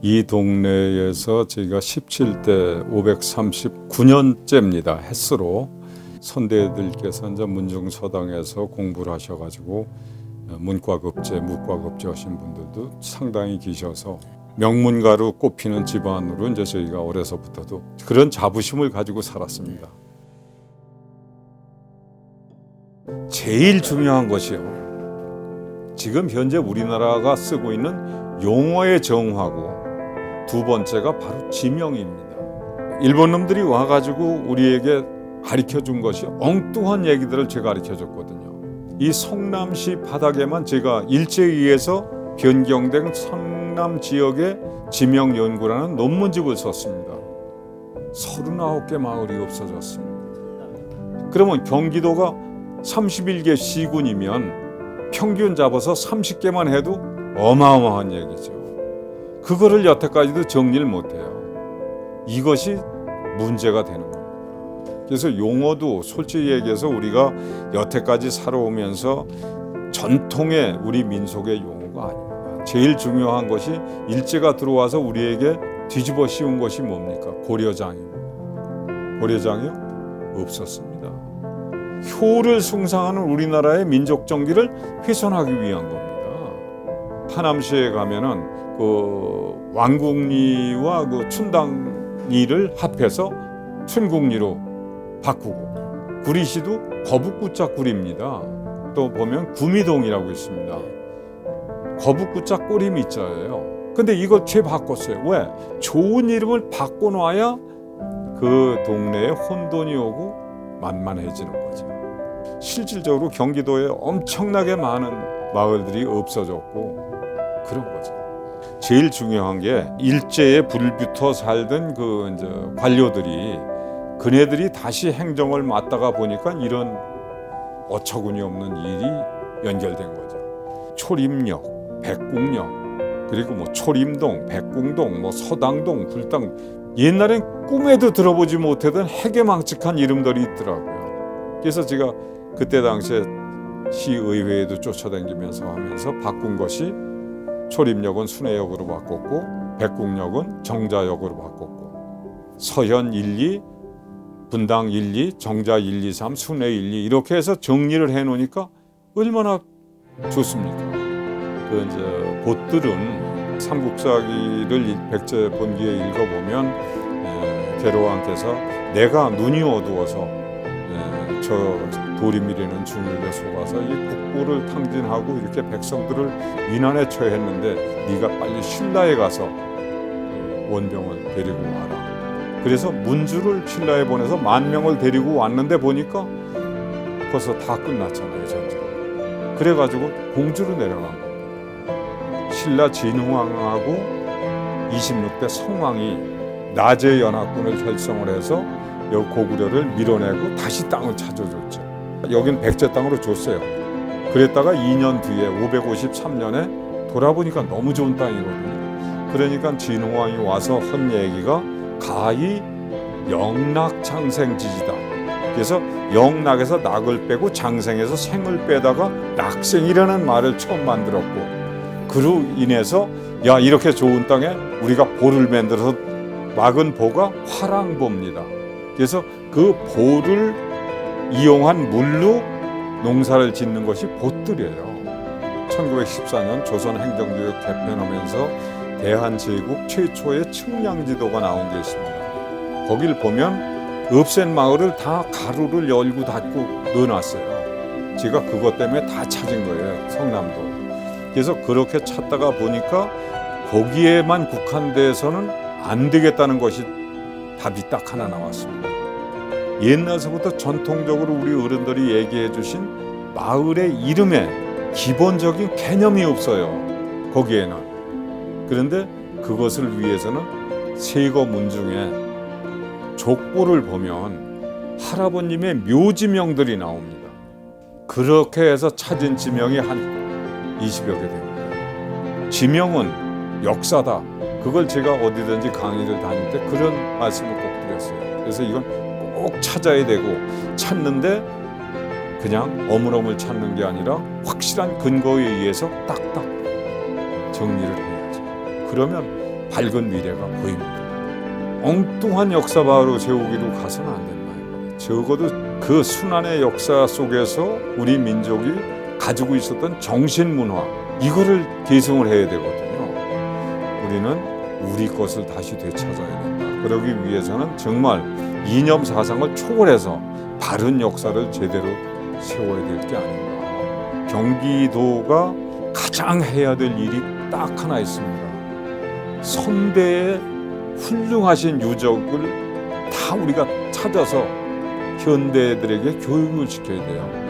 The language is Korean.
이 동네에서 저희가 17대 539년째입니다. 햇수로 선대들께서 이제 문중서당에서 공부를 하셔가지고 문과급제, 무과급제 하신 분들도 상당히 계셔서 명문가로 꼽히는 집안으로 이제 저희가 어려서부터도 그런 자부심을 가지고 살았습니다. 제일 중요한 것이요. 지금 현재 우리나라가 쓰고 있는 용어의 정화고 두 번째가 바로 지명입니다. 일본 놈들이 와가지고 우리에게 가르쳐 준 것이 엉뚱한 얘기들을 제가 가르쳐 줬거든요. 이 성남시 바닥에만 제가 일제의해서 변경된 성남 지역의 지명 연구라는 논문집을 썼습니다. 39개 마을이 없어졌습니다. 그러면 경기도가 31개 시군이면 평균 잡아서 30개만 해도 어마어마한 얘기죠. 그거를 여태까지도 정리를 못해요. 이것이 문제가 되는 겁니다. 그래서 용어도 솔직히 얘기해서 우리가 여태까지 살아오면서 전통의 우리 민속의 용어가 아닙니다. 제일 중요한 것이 일제가 들어와서 우리에게 뒤집어 씌운 것이 뭡니까? 고려장입니다. 고려장이요? 없었습니다. 효를 숭상하는 우리나라의 민족 정기를 훼손하기 위한 겁니다. 하남시에 가면은 그 왕국리와 그 춘당리를 합해서 춘국리로 바꾸고 구리시도 거북구자 구리입니다. 또 보면 구미동이라고 있습니다. 거북구자 꼬리 자예요. 근데 이걸 죄 바꿨어요. 왜? 좋은 이름을 바꿔놔야 그 동네에 혼돈이 오고 만만해지는 거죠. 실질적으로 경기도에 엄청나게 많은 마을들이 없어졌고 그런 거죠. 제일 중요한 게 일제에 불붙어 살던 그 이제 관료들이 그네들이 다시 행정을 맡다가 보니까 이런 어처구니 없는 일이 연결된 거죠. 초림역, 백궁역, 그리고 뭐 초림동, 백궁동, 뭐 서당동, 불당 옛날엔 꿈에도 들어보지 못하던 해괴망측한 이름들이 있더라고요. 그래서 제가 그때 당시에 시의회에도 쫓아다니면서 하면서 바꾼 것이 초림역은 순회역으로 바꿨고 백궁역은 정자역으로 바꿨고 서현 1, 2, 분당 1, 2, 정자 1, 2, 3, 순회 1, 2 이렇게 해서 정리를 해 놓으니까 얼마나 좋습니까? 그 이제 보들은 삼국사기를 백제 본기에 읽어보면 에, 계로왕께서 내가 눈이 어두워서 에, 저 도리미리는 중일에 속아서 이 국보를 탕진하고 이렇게 백성들을 위난에 처했는데 네가 빨리 신라에 가서 그 원병을 데리고 와라. 그래서 문주를 신라에 보내서 만 명을 데리고 왔는데 보니까 벌써 다 끝났잖아요 전쟁. 그래가지고 공주로 내려간 겁니다. 신라 진흥왕하고 26대 성왕이 낮에 연합군을 결성을 해서 고구려를 밀어내고 다시 땅을 찾아줬죠. 여긴 백제 땅으로 줬어요. 그랬다가 2년 뒤에 553년에 돌아보니까 너무 좋은 땅이거든요. 그러니까 진흥왕이 와서 한 얘기가 가히 영락 장생 지지다. 그래서 영락에서 낙을 빼고 장생에서 생을 빼다가 낙생이라는 말을 처음 만들었고 그로 인해서 야 이렇게 좋은 땅에 우리가 보를 만들어서 막은 보가 화랑보입니다. 그래서 그 보를 이용한 물로 농사를 짓는 것이 보뜰이에요. 1914년 조선 행정구역 개편하면서 대한제국 최초의 측량지도가 나온 게 있습니다. 거길 보면 없앤 마을을 다 가루를 열고 닫고 넣어놨어요. 제가 그것 때문에 다 찾은 거예요. 성남도. 그래서 그렇게 찾다가 보니까 거기에만 국한돼서는 안 되겠다는 것이 답이 딱 하나 나왔습니다. 옛날서부터 전통적으로 우리 어른들이 얘기해 주신 마을의 이름에 기본적인 개념이 없어요. 거기에는. 그런데 그것을 위해서는 세거 문 중에 족보를 보면 할아버님의 묘지명들이 나옵니다. 그렇게 해서 찾은 지명이 한 20여 개 됩니다. 지명은 역사다. 그걸 제가 어디든지 강의를 다닐 때 그런 말씀을 꼭 드렸어요. 그래서 이건 꼭 찾아야 되고 찾는데 그냥 어물어물 찾는 게 아니라 확실한 근거에 의해서 딱딱 정리를 해야죠. 그러면 밝은 미래가 보입니다. 엉뚱한 역사 바로 세우기로 가서는 안 된다. 적어도 그 순환의 역사 속에서 우리 민족이 가지고 있었던 정신 문화 이거를 계승을 해야 되거든요. 우리는 우리 것을 다시 되찾아야 된다. 그러기 위해서는 정말 이념 사상을 초월해서 바른 역사를 제대로 세워야 될 게 아닌가. 경기도가 가장 해야 될 일이 딱 하나 있습니다. 선대의 훌륭하신 유적을 다 우리가 찾아서 현대들에게 교육을 시켜야 돼요.